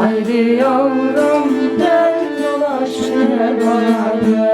Haydi yavrum dön dolaş bana gel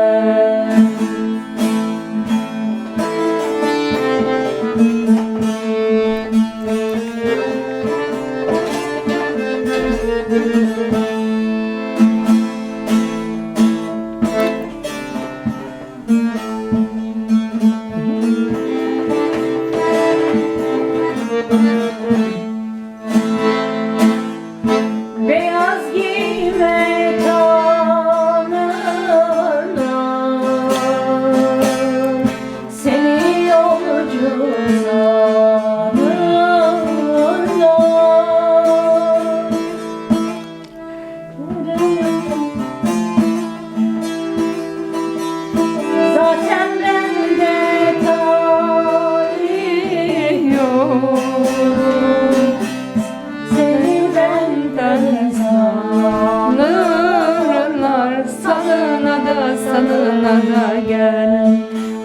salına da gel.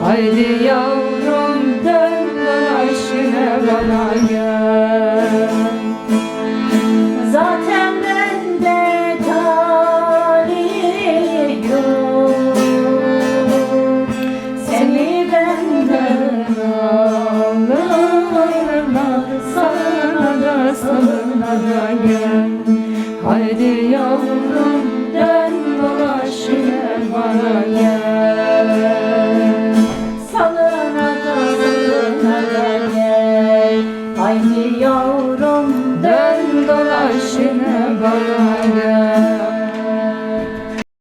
Haydi yavrum dön dolaşına bana gel. Zaten bende talih yok. Seni benden alırlar Sana da sana da gel. Haydi yavrum